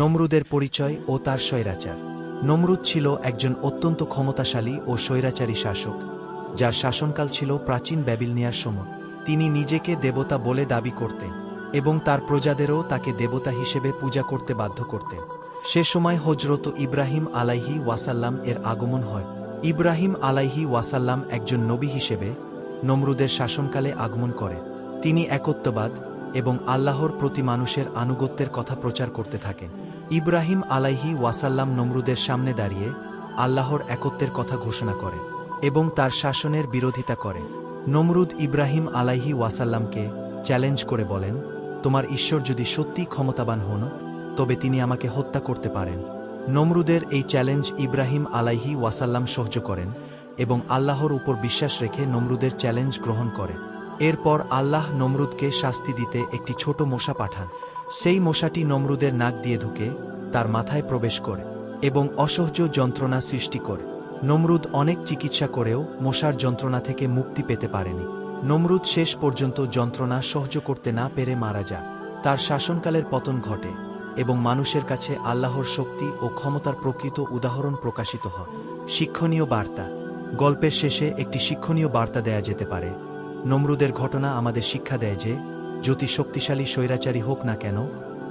নমরুদের পরিচয় ও তার স্বৈরাচার। নমরুদ ছিল একজন অত্যন্ত ক্ষমতাশালী ও স্বৈরাচারী শাসক, যার শাসনকাল ছিল প্রাচীন ব্যাবিলনিয়ার সময়। তিনি নিজেকে দেবতা বলে দাবি করতেন এবং তার প্রজাদেরও তাকে দেবতা হিসেবে পূজা করতে বাধ্য করতেন। সে সময় হজরত ইব্রাহিম আলাইহি ওয়াসাল্লাম এর আগমন হয়। ইব্রাহিম আলাইহি ওয়াসাল্লাম একজন নবী হিসেবে নমরুদের শাসনকালে আগমন করে তিনি একত্ববাদ এবং আল্লাহর প্রতি মানুষের আনুগত্যের কথা প্রচার করতে থাকেন। ইব্রাহিম আলাইহি ওয়াসাল্লাম নমরুদের সামনে দাঁড়িয়ে আল্লাহর একত্বের কথা ঘোষণা করে এবং তার শাসনের বিরোধিতা করে। নমরুদ ইব্রাহিম আলাইহি ওয়াসাল্লামকে চ্যালেঞ্জ করে বলেন, তোমার ঈশ্বর যদি সত্যি ক্ষমতাবান হন, তবে তিনি আমাকে হত্যা করতে পারেন। নমরুদের এই চ্যালেঞ্জ ইব্রাহিম আলাইহি ওয়াসাল্লাম সহ্য করেন এবং আল্লাহর উপর বিশ্বাস রেখে নমরুদের চ্যালেঞ্জ গ্রহণ করে। এরপর আল্লাহ নমরুদকে শাস্তি দিতে একটি ছোট মশা পাঠান। সেই মশাটি নমরুদের নাক দিয়ে ঢুকে তার মাথায় প্রবেশ করে এবং অসহ্য যন্ত্রণা সৃষ্টি করে। নমরুদ অনেক চিকিৎসা করেও মশার যন্ত্রণা থেকে মুক্তি পেতে পারেনি। নমরুদ শেষ পর্যন্ত যন্ত্রণা সহ্য করতে না পেরে মারা যায় তার শাসনকালের পতন ঘটে এবং মানুষের কাছে আল্লাহর শক্তি ও ক্ষমতার প্রকৃত উদাহরণ প্রকাশিত হয়। শিক্ষণীয় বার্তা। গল্পের শেষে একটি শিক্ষণীয় বার্তা দেয়া যেতে পারে। নমরুদের ঘটনা আমাদের শিক্ষা দেয় যে যতি শক্তিশালী স্বৈরাচারী হোক না কেন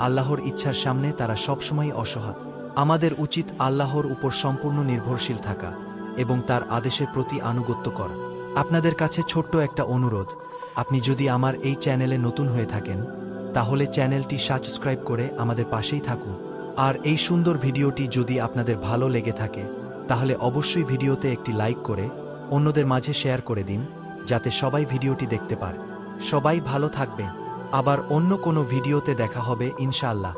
আল্লাহর ইচ্ছার সামনে তারা সবসময় অসহায়। আমাদের উচিত আল্লাহর উপর সম্পূর্ণ নির্ভরশীল থাকা এবং তার আদেশের প্রতি আনুগত্য করা। আপনাদের কাছে ছোট্ট একটা অনুরোধ, আপনি যদি আমার এই চ্যানেলে নতুন হয়ে থাকেন, তাহলে চ্যানেলটি সাবস্ক্রাইব করে আমাদের পাশেই থাকুন। আর এই সুন্দর ভিডিওটি যদি আপনাদের ভালো লেগে থাকে, তাহলে অবশ্যই ভিডিওতে একটি লাইক করে, অন্যদের মাঝে শেয়ার করে দিন, যাতে সবাই ভিডিওটি দেখতে পারে। সবাই ভালো থাকবেন। আবার অন্য কোনো ভিডিওতে দেখা হবে ইনশাআল্লাহ।